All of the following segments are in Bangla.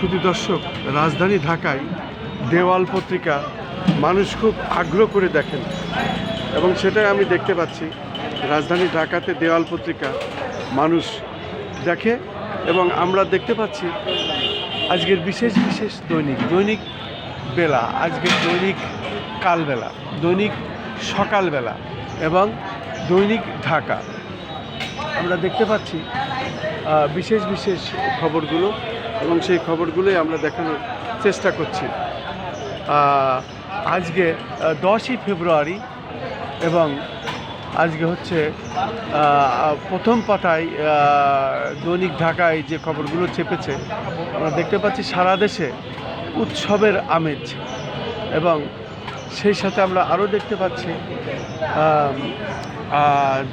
শুধু দর্শক, রাজধানী ঢাকায় দেওয়াল পত্রিকা মানুষ খুব আগ্রহ করে দেখেন। এবং সেটাই আমি দেখতে পাচ্ছি, রাজধানী ঢাকাতে দেওয়াল পত্রিকা মানুষ দেখে এবং আমরা দেখতে পাচ্ছি আজকের বিশেষ বিশেষ দৈনিক দৈনিক বেলা, আজকের দৈনিক কালবেলা, দৈনিক সকালবেলা এবং দৈনিক ঢাকা। আমরা দেখতে পাচ্ছি বিশেষ বিশেষ খবরগুলো। এবং সেই খবরগুলোই আমরা দেখানোর চেষ্টা করছি। আজকে দশই ফেব্রুয়ারি এবং আজকে হচ্ছে প্রথম পাতায় দৈনিক ঢাকায় যে খবরগুলো চেপেছে, আমরা দেখতে পাচ্ছি সারা দেশে উৎসবের আমেজ এবং সেই সাথে আমরা আরও দেখতে পাচ্ছি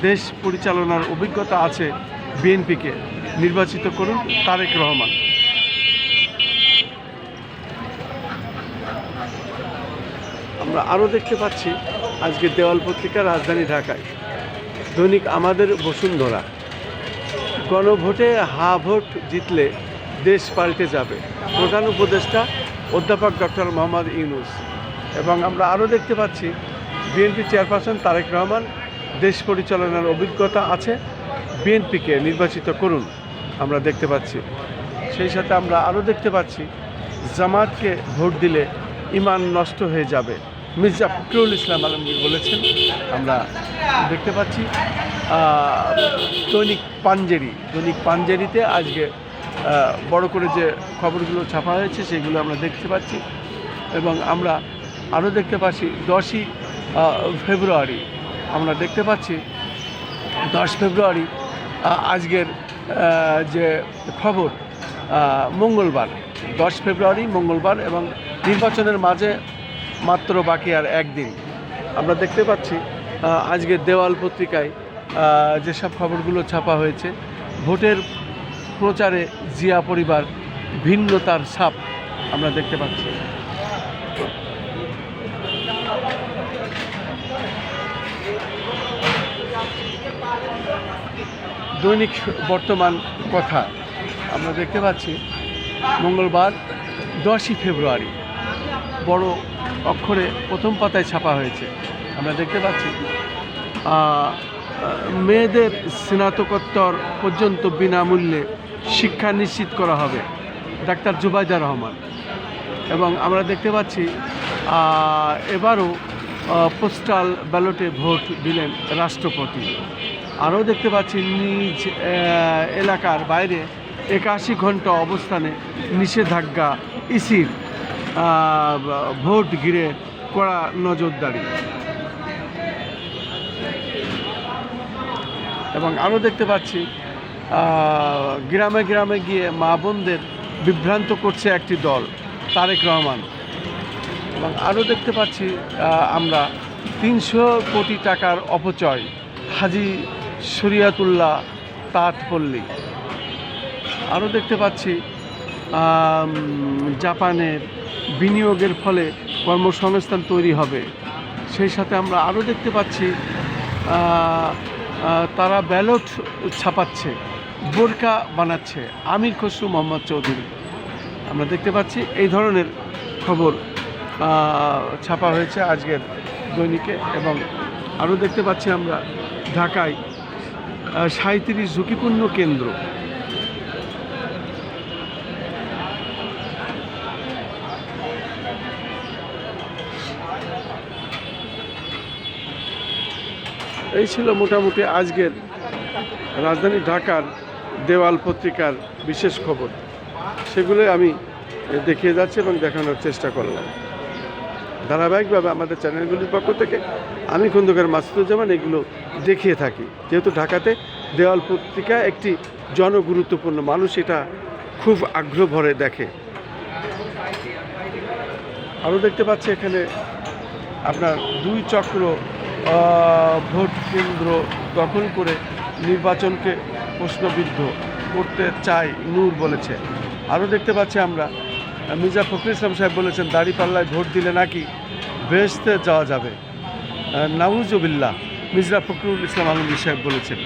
দেশ পরিচালনার অভিজ্ঞতা আছে বিএনপিকে। নির্বাচিত করুন তারেক রহমান। আমরা আরও দেখতে পাচ্ছি আজকে দেওয়াল পত্রিকা রাজধানী ঢাকায়। দৈনিক আমাদের বসুন্ধরা। গণভোটে হা ভোট জিতলে দেশ পাল্টে যাবে। প্রধান উপদেষ্টা অধ্যাপক ডক্টর মোহাম্মদ ইউনুস। এবং আমরা আরও দেখতে পাচ্ছি বিএনপি চেয়ারপারসন তারেক রহমান দেশ পরিচালনার অভিজ্ঞতা আছে, বিএনপিকে নির্বাচিত করুন, আমরা দেখতে পাচ্ছি। সেই সাথে আমরা আরও দেখতে পাচ্ছি, জামাতকে ভোট দিলে ইমান নষ্ট হয়ে যাবে। মির্জা ফখরুল ইসলাম আলমগীর বলেছেন, আমরা দেখতে পাচ্ছি দৈনিক পাঞ্জেরি, দৈনিক পাঞ্জেরিতে আজকে বড় করে যে খবরগুলো ছাপা হয়েছে সেগুলো আমরা দেখতে পাচ্ছি এবং আমরা আরও দেখতে পাচ্ছি দশই ফেব্রুয়ারি, আমরা দেখতে পাচ্ছি দশ ফেব্রুয়ারি আজকের যে খবর মঙ্গলবার, দশ ফেব্রুয়ারি মঙ্গলবার এবং নির্বাচনের মাঝে মাত্র বাকি আর একদিন। আমরা দেখতে পাচ্ছি আহ, আজকের দেওয়াল পত্রিকায় যেসব খবরগুলো ছাপা হয়েছে ভোটের প্রচারে জিয়া পরিবার ভিন্নতার ছাপ আমরা দেখতে পাচ্ছি। দৈনিক বর্তমান কথা আমরা দেখতে পাচ্ছি মঙ্গলবার দশই ফেব্রুয়ারি। বড় অক্ষরে প্রথম পাতায় ছাপা হয়েছে। আমরা দেখতে পাচ্ছি মেয়েদের স্নাতকোত্তর পর্যন্ত বিনামূল্যে শিক্ষা নিশ্চিত করা হবে, ডাক্তার জুবাইদা রহমান। এবং আমরা দেখতে পাচ্ছি এবারও পোস্টাল ব্যালটে ভোট দিলেন রাষ্ট্রপতি। আরও দেখতে পাচ্ছি, নিজ এলাকার বাইরে একাশি ঘণ্টা অবস্থানে নিষেধাজ্ঞা ইসির। ভোট ঘিরে করা নজরদারি। এবং আরও দেখতে পাচ্ছি গ্রামে গ্রামে গিয়ে মা বোনদের বিভ্রান্ত করছে একটি দল, তারেক রহমান। এবং আরও দেখতে পাচ্ছি আমরা তিনশো কোটি টাকার অপচয়, হাজি শরিয়াতুল্লাহ তাঁতপল্লী। আরও দেখতে পাচ্ছি জাপানের বিনিয়োগের ফলে কর্মসংস্থান তৈরি হবে। সেই সাথে আমরা আরও দেখতে পাচ্ছি তারা ব্যালট ছাপাচ্ছে, বোরকা বানাচ্ছে। আমির খসরু, মোহাম্মদ চৌধুরী। আমরা দেখতে পাচ্ছি এই ধরনের খবর ছাপা হয়েছে আজকের দৈনিকে এবং আরও দেখতে পাচ্ছি আমরা ঢাকায় সাঁত্রিশ ঝুঁকিপূর্ণ কেন্দ্র। এই ছিল মোটামুটি আজকের রাজধানী ঢাকার দেওয়াল পত্রিকার বিশেষ খবর। সেগুলো আমি দেখিয়ে যাচ্ছি এবং দেখানোর চেষ্টা করলাম। ধারাবাহিকভাবে আমাদের চ্যানেলগুলির পক্ষ থেকে আমি খন্দকার মাসুদুজ্জামান এগুলো দেখিয়ে থাকি। যেহেতু ঢাকাতে দেওয়াল পত্রিকা একটি জনগুরুত্বপূর্ণ মানুষ, এটা খুব আগ্রহ ভরে দেখে। আরও দেখতে পাচ্ছি এখানে আপনার দুই চক্র ভোট কেন্দ্র দখল করে নির্বাচনকে প্রশ্নবিদ্ধ করতে চাই নূর বলেছে। আরও দেখতে পাচ্ছি আমরা, মির্জা ফখরুল ইসলাম সাহেব বলেছেন, দাড়িপাল্লায় ভোট দিলে নাকি বেহেস্তে যাওয়া যাবে। নাউজবিল্লা মির্জা ফখরুল ইসলাম আলমী সাহেব বলেছেন।